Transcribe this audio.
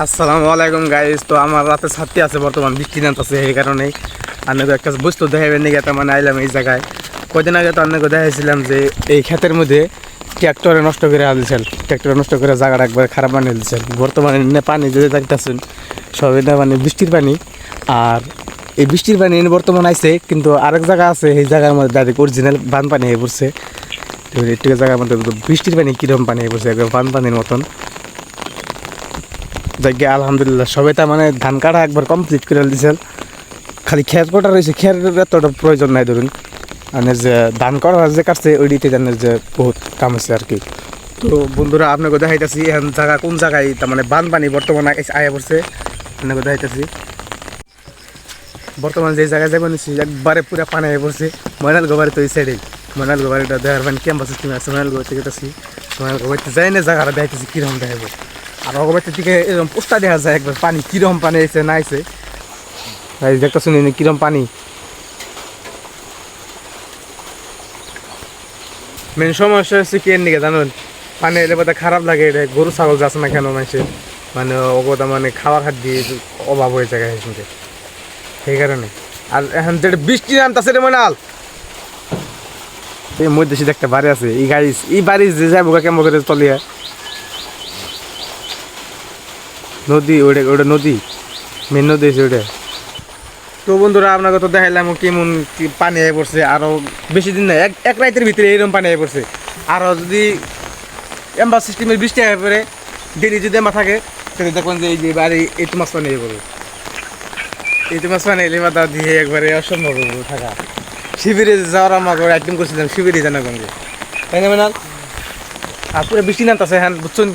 আসসালামু আলাইকুম গাইস তো আমার রাতে ছাত্রী আছে, বর্তমান বৃষ্টি নামতেছে এই কারণেই আপনাকে একটা বস্তু দেখাবেন তার মানে আইলাম এই জায়গায়। কদিন আগে তো আপনাকে দেখাইছিলাম যে এই ক্ষেতের মধ্যে ট্র্যাক্টরে নষ্ট করে আনছেন। ট্র্যাক্টরে নষ্ট করে জায়গাটা একবার খারাপ বানিয়ে দিচ্ছেন বর্তমানে নে পানি যে দেখতেছেন, সব এটা মানে বৃষ্টির পানি। আর এই বৃষ্টির পানি বর্তমান আইছে, কিন্তু আরেক জায়গা আছে, এই জায়গার মধ্যে ডাইরেক্ট অরিজিনাল বান পানি হয়ে পড়ছে। একটু জায়গার মধ্যে বৃষ্টির পানি কীরকম পানি হয়ে পড়ছে, একদম বান পানির মতন। যাকে আলহামদুলিল্লাহ। সবাই তার মানে ধান কাটা একবার কমপ্লিট করে দিয়েছেন খালি খেত কটা রয়েছে, খের এতটা প্রয়োজন নাই ধরুন। মানে যে ধান করা যে কাটছে ওইটিতে জানের যে বহুত কাম আছে আর কি। তো বন্ধুরা, আপনাকে দেখাইতেছি এখন জায়গা, কোন জায়গায় তার মানে বানপানি বর্তমানে আয়া পড়ছে। আপনাকে দেখাইতেছি। বর্তমানে যে জায়গায় যাবেন একবারে পুরো পানি হয়ে পড়ছে। ময়নাল গোবারি তো এই সাইডেই ময়নাল গোবারিটা দেখার মানে ক্যাম্পাস সিস্টেম আছে ময়নাল গোবারি থেকে গেছি ময়নাল গোবারিতে যাই না জায়গাটা দেখাইতেছি, কীরকম দেখাবো আর অগবারিতে থেকে এরকম পোস্টা দেখা যায়, একবার পানি, কীরকম পানি এসে না এই দেখতে শুনি কীরকম পানি। মেন সমস্যা হচ্ছে কি এর জানুন? পানি এলে বোধহয় খারাপ লাগে এটা গরু, ছাগল যাচ্ছে না কেন মানুষের মানে অবদা মানে খাওয়া খাদ্য অভাব হয়ে যায় শুনতে সেই কারণে। আর এখন যেটা বৃষ্টি নামতেছে রে মনাল এই মধ্যে একটা বাড়ি আছে। এই গাড়ি এই বাড়ি যে যাব কেমন করে চলিয়া নদী ওটা ওটা নদী। মেন নদী আছে ওটা তো বন্ধুরা, আপনাকে তো দেখাইলাম কেমন পানি হয়ে পড়ছে। আরও বেশি দিন না, এক এক রাতের ভিতরে এরকম পানি হয়ে পড়ছে। আরও যদি এম্বার সিস্টেমের বৃষ্টি হয়ে পড়ে ডেলি যদি এম্বা থাকে, তাহলে দেখবেন যে এই যে বাড়ি, এই তো মাছ পানি হয়ে পড়বে এই তো মাছ পানি এলে মাথা দিয়ে একবারে অসম্ভব থাকা। শিবিরে যাওয়ার আমাকে একদম করছিলাম, শিবিরে জানা গঞ্জে তাই না আর পুরো বৃষ্টি নামতেছে হ্যাঁ বুঝছেন?